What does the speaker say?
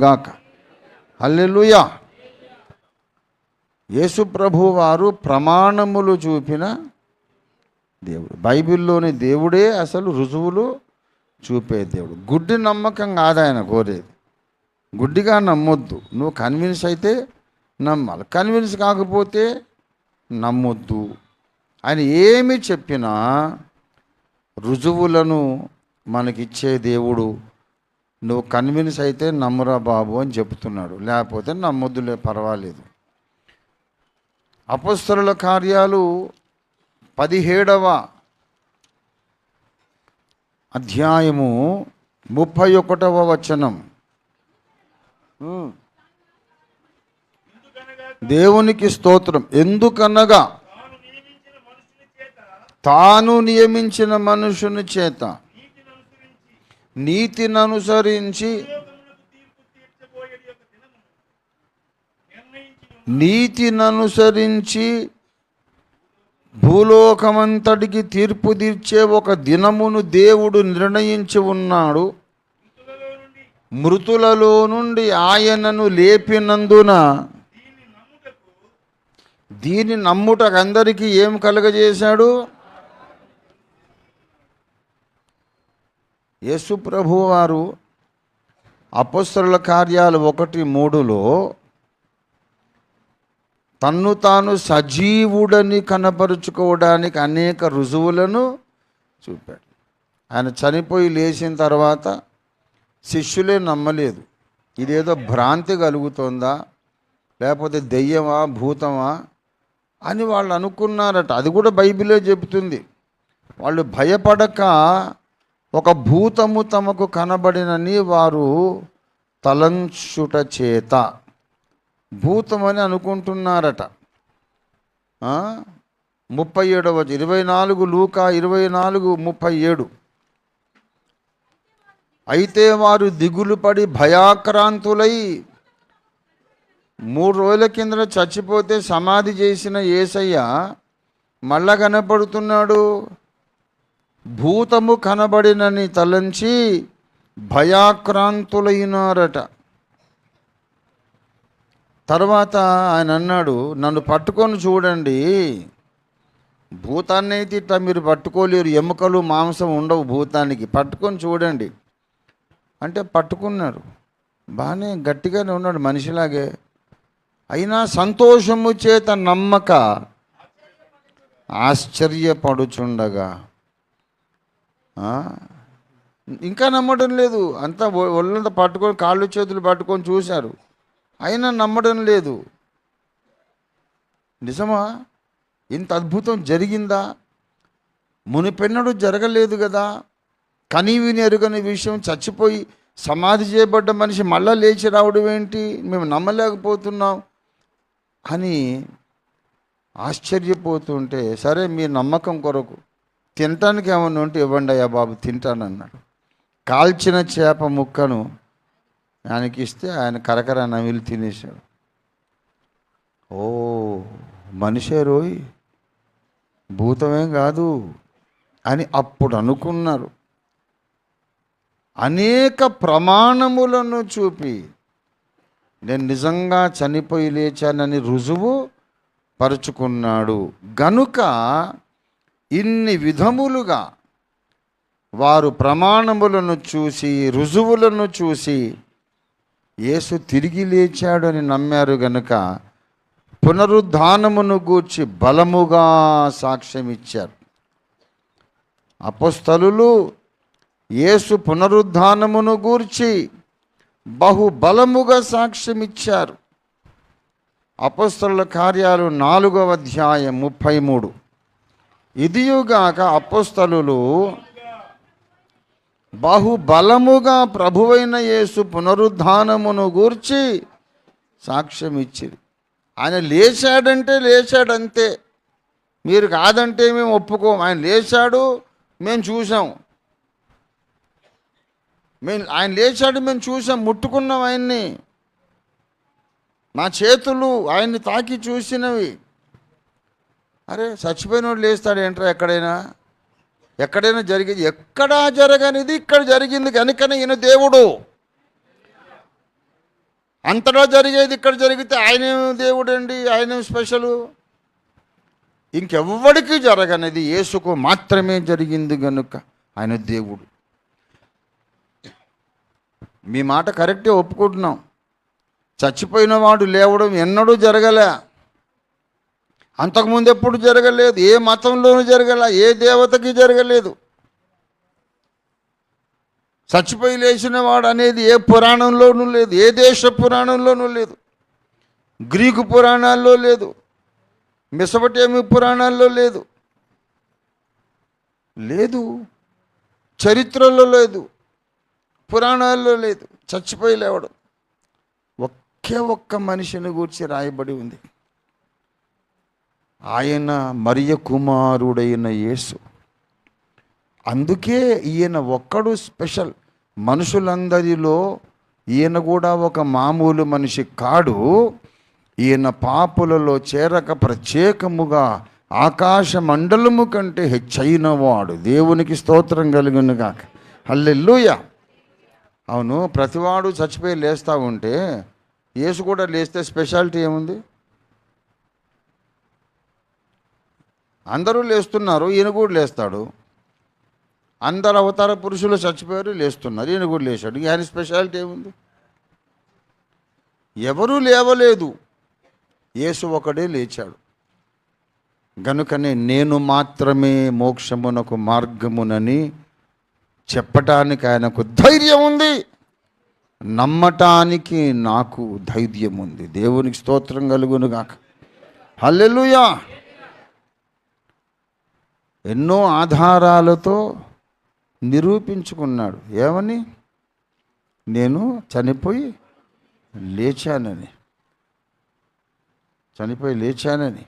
గాక. అల్లెలుయా యేసుప్రభు వారు ప్రమాణములు చూపిన దేవుడు. బైబిల్లోని దేవుడే అసలు రుజువులు చూపే దేవుడు. గుడ్డి నమ్మకం కాదు ఆయన కోరేది. గుడ్డిగా నమ్మొద్దు. నువ్వు కన్విన్స్ అయితే నమ్మాలి. కన్విన్స్ కాకపోతే నమ్మొద్దు. ఆయన ఏమి చెప్పినా రుజువులను మనకిచ్చే దేవుడు నువ్వు కన్విన్స్ అయితే నమ్మురా బాబు అని చెప్తున్నాడు లేకపోతే నమ్మొద్దులే పర్వాలేదు. అపస్తుల కార్యాలు పదిహేడవ అధ్యాయము ముప్పై ఒకటవ వచనం. దేవునికి స్తోత్రం. ఎందుకనగా తాను నియమించిన మనుషుని చేత నీతిని అనుసరించి నీతిని అనుసరించి భూలోకమంతటికి తీర్పు తీర్చే ఒక దినమును దేవుడు నిర్ణయించి ఉన్నాడు. మృతులలో నుండి ఆయనను లేపినందున దీని నమ్ముటకు అందరికీ ఏం కలుగజేశాడు? యేసుప్రభు వారు అపస్తుల కార్యాలు ఒకటి మూడులో తన్ను తాను సజీవుడని కనపరుచుకోవడానికి అనేక రుజువులను చూపాడు. ఆయన చనిపోయి లేచిన తర్వాత శిష్యులే నమ్మలేదు. ఇదేదో భ్రాంతి కలుగుతుందా? లేకపోతే దెయ్యమా? భూతమా? అని వాళ్ళు అనుకున్నారట. అది కూడా బైబిలే చెబుతుంది. వాళ్ళు భయపడక ఒక భూతము తమకు కనబడినని వారు తలంచుట చేత. భూతమని అనుకుంటున్నారట. ముప్పై ఏడవ ఇరవై నాలుగు లూకా ఇరవై నాలుగు ముప్పై ఏడు అయితే వారు దిగులు పడి భయాక్రాంతులై మూడు రోజుల కింద చచ్చిపోతే సమాధి చేసిన ఏసయ్య మళ్ళా కనపడుతున్నాడు. భూతము కనబడినని తలంచి భయాక్రాంతులైనారట. తర్వాత ఆయన అన్నాడు నన్ను పట్టుకొని చూడండి. భూతాన్ని అయితే ఇట్లా మీరు పట్టుకోలేరు. ఎముకలు మాంసం ఉండవు భూతానికి. పట్టుకొని చూడండి. అంటే పట్టుకున్నారు. బాగానే గట్టిగానే ఉన్నాడు మనిషిలాగే. అయినా సంతోషము చేత నమ్మక ఆశ్చర్యపడుచుండగా ఇంకా నమ్మడం లేదు. అంతా ఒళ్ళంతా పట్టుకొని కాళ్ళు చేతులు పట్టుకొని చూశారు. అయినా నమ్మడం లేదు. నిజమా? ఇంత అద్భుతం జరిగిందా? మునిపెన్నడు జరగలేదు కదా? కనీవిని ఎరుగని విషయం చచ్చిపోయి సమాధి చేయబడ్డ మనిషి మళ్ళా లేచి రావడం ఏంటి? మేము నమ్మలేకపోతున్నాం. అని ఆశ్చర్యపోతుంటే సరే మీ నమ్మకం కొరకు తినటానికి ఏమన్నా ఉంటే ఇవ్వండి అయ్యా బాబు తింటానన్నాడు. కాల్చిన చేప ముక్కను ఆయనకి ఇస్తే ఆయన కరకర నమిలి తినేశాడు. ఓ మనిషే రోయ్ భూతమేం కాదు అని అప్పుడు అనుకున్నారు. అనేక ప్రమాణములను చూపి నేను నిజంగా చనిపోయి లేచానని రుజువు పరుచుకున్నాడు. గనుక ఇన్ని విధములుగా వారు ప్రమాణములను చూసి రుజువులను చూసి యేసు తిరిగి లేచాడు అని నమ్మారు గనుక పునరుద్ధానమును గూర్చి బలముగా సాక్ష్యం ఇచ్చారు అపస్థలులు యేసు పునరుద్ధానమును గూర్చి బహుబలముగా సాక్ష్యమిచ్చారు. సాక్ష్యం ఇచ్చారు కార్యాలు నాలుగవ అధ్యాయం ముప్పై మూడు. ఇదియుగాక అపస్తలులు బహుబలముగా ప్రభువైన యేసు పునరుద్ధానమును గూర్చి సాక్ష్యం ఇచ్చిరి ఆయన లేచాడంటే లేచాడంతే. మీరు కాదంటే మేము ఒప్పుకోం ఆయన లేచాడు మేము చూసాం. మేము ఆయన లేచాడు మేము చూసాం ముట్టుకున్నాం ఆయన్ని. నా చేతులు ఆయన్ని తాకి చూసినవి. అరే చచ్చిపోయినోడు లేస్తాడు ఏంట్రా ఎక్కడైనా? ఎక్కడైనా జరిగేది ఎక్కడా జరగనిది ఇక్కడ జరిగింది కనుకనే ఈయన దేవుడు. అంతటా జరిగేది ఇక్కడ జరిగితే ఆయనేం దేవుడండి ఆయన స్పెషలు. ఇంకెవ్వడికి జరగనిది యేసుకు మాత్రమే జరిగింది కనుక ఆయన దేవుడు. మీ మాట కరెక్టే ఒప్పుకుంటున్నాం. చచ్చిపోయిన వాడు లేవడం ఎన్నడూ జరగలే. అంతకుముందు ఎప్పుడు జరగలేదు ఏ మతంలోనూ జరగల ఏ దేవతకి జరగలేదు. చచ్చిపోయి లేచిన వాడు అనేది ఏ పురాణంలోనూ లేదు ఏ దేశ పురాణంలోనూ లేదు గ్రీకు పురాణాల్లో లేదు మిసపటేమి పురాణాల్లో లేదు. లేదు చరిత్రలో లేదు పురాణాల్లో లేదు చచ్చిపోయి లేవడం ఒకే ఒక్క మనిషిని గూర్చి రాయబడి ఉంది. ఆయన మరియ కుమారుడైన యేసు. అందుకే ఈయన ఒక్కడు స్పెషల్. మనుషులందరిలో ఈయన కూడా ఒక మామూలు మనిషి కాడు. ఈయన పాపులలో చేరక ప్రత్యేకముగా ఆకాశ మండలము కంటే హెచ్చైన వాడు దేవునికి స్తోత్రం కలుగునుగా హల్లెలూయ. అవును ప్రతివాడు చచ్చిపోయి లేస్తూ ఉంటే యేసు కూడా లేస్తే స్పెషాలిటీ ఏముంది? అందరూ లేస్తున్నారు ఈయన కూడా లేస్తాడు. అందరు అవతార పురుషులు చచ్చిపోయారు లేస్తున్నారు ఈయన కూడా లేచాడు ఆయన స్పెషాలిటీ ఏముంది? ఎవరూ లేవలేదు. యేసు ఒకడే లేచాడు. గనుకనే నేను మాత్రమే మోక్షమునకు మార్గమునని చెప్పటానికి ఆయనకు ధైర్యం ఉంది. నమ్మటానికి నాకు ధైర్యం ఉంది. దేవునికి స్తోత్రం కలుగునుగాక. హల్లెలుయా! ఎన్నో ఆధారాలతో నిరూపించుకున్నాడు. ఏమని? నేను చనిపోయి లేచానని. చనిపోయి లేచానని.